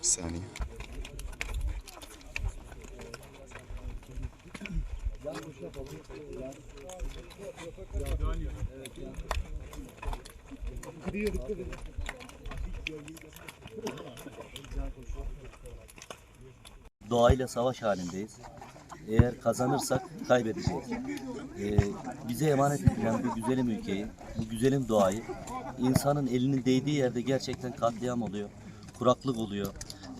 Bir saniye. Doğayla savaş halindeyiz. Eğer kazanırsak kaybedeceğiz. Ee, bize emanet edilen bu güzelim ülkeyi, bu güzelim doğayı insanın elinin değdiği yerde gerçekten katliam oluyor, kuraklık oluyor.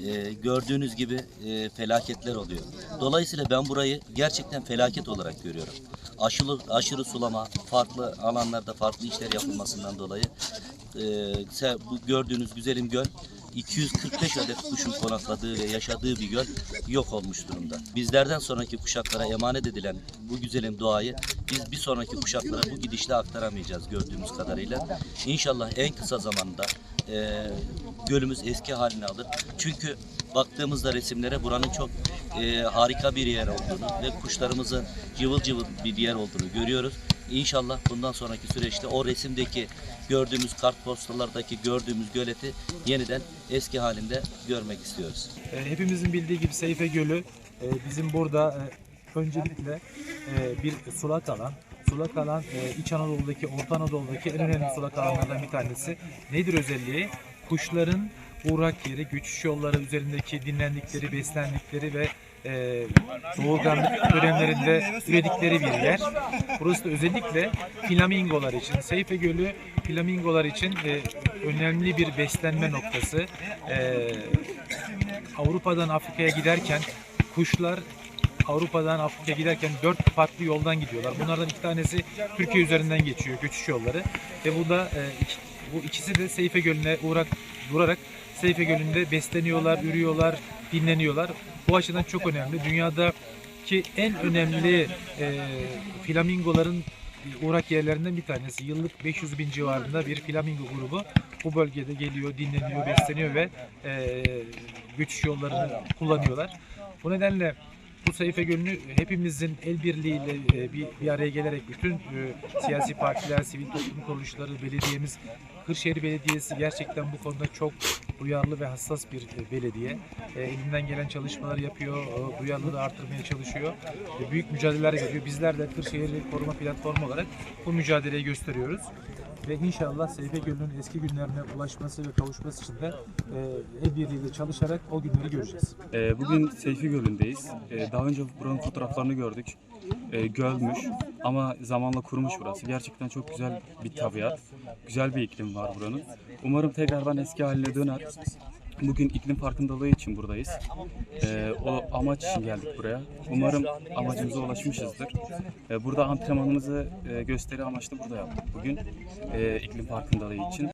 Ee, gördüğünüz gibi e, felaketler oluyor. Dolayısıyla ben burayı gerçekten felaket olarak görüyorum. Aşırı, aşırı sulama, farklı alanlarda farklı işler yapılmasından dolayı e, bu gördüğünüz güzelim göl 245 adet kuşun konakladığı ve yaşadığı bir göl yok olmuş durumda. Bizlerden sonraki kuşaklara emanet edilen bu güzelim doğayı biz bir sonraki kuşaklara bu gidişle aktaramayacağız gördüğümüz kadarıyla. İnşallah en kısa zamanda e, gölümüz eski haline alır. Çünkü baktığımızda resimlere buranın çok e, harika bir yer olduğunu ve kuşlarımızın cıvıl cıvıl bir yer olduğunu görüyoruz. İnşallah bundan sonraki süreçte o resimdeki gördüğümüz kartpostallardaki gördüğümüz göleti yeniden eski halinde görmek istiyoruz. E, Hepimizin bildiği gibi Seyfe Gölü e, bizim burada e, öncelikle bir sulak alan. Sulak alan e, İç Anadolu'daki, Orta Anadolu'daki en önemli sulak alanlardan bir tanesi. Nedir özelliği? Kuşların uğrak yeri, göçüş yolları üzerindeki dinlendikleri, beslendikleri ve e, doğurganlık dönemlerinde üredikleri bir yer. Burası da özellikle flamingolar için, Seyfe Gölü flamingolar için e, önemli bir beslenme noktası. E, Avrupa'dan Afrika'ya giderken kuşlar Avrupa'dan Afrika'ya giderken dört farklı yoldan gidiyorlar. Bunlardan iki tanesi Türkiye üzerinden geçiyor göçüş yolları ve bu da e, bu ikisi de Seyfe Gölü'ne uğrak durarak Seyfe Gölü'nde besleniyorlar, ürüyorlar, dinleniyorlar. Bu açıdan çok önemli. Dünyadaki en önemli e, flamingoların uğrak yerlerinden bir tanesi. Yıllık 500 bin civarında bir flamingo grubu bu bölgede geliyor, dinleniyor, besleniyor ve e, göçüş yollarını kullanıyorlar. Bu nedenle bu Seyfe Gölü'nü hepimizin el birliğiyle e, bir, bir araya gelerek bütün e, siyasi partiler, sivil toplum kuruluşları, belediyemiz, Kırşehir Belediyesi gerçekten bu konuda çok duyarlı ve hassas bir e, belediye. E, elinden gelen çalışmaları yapıyor, e, duyarlılığı artırmaya çalışıyor. E, büyük mücadeleler veriyor. Bizler de Kırşehir'i koruma platformu olarak bu mücadeleyi gösteriyoruz. Ve inşallah Seyfe Gölü'nün eski günlerine ulaşması ve kavuşması için de e, birliğiyle çalışarak o günleri göreceğiz. Ee, bugün Seyfi Gölü'ndeyiz. Ee, daha önce buranın fotoğraflarını gördük. Ee, gölmüş ama zamanla kurumuş burası. Gerçekten çok güzel bir tabiat. Güzel bir iklim var buranın. Umarım tekrardan eski haline döner. Bugün iklim farkındalığı için buradayız. Ee, o amaç için geldik buraya. Umarım amacımıza ulaşmışızdır. Ee, burada antrenmanımızı e, gösteri amaçlı burada yaptık bugün. Ee, iklim farkındalığı için.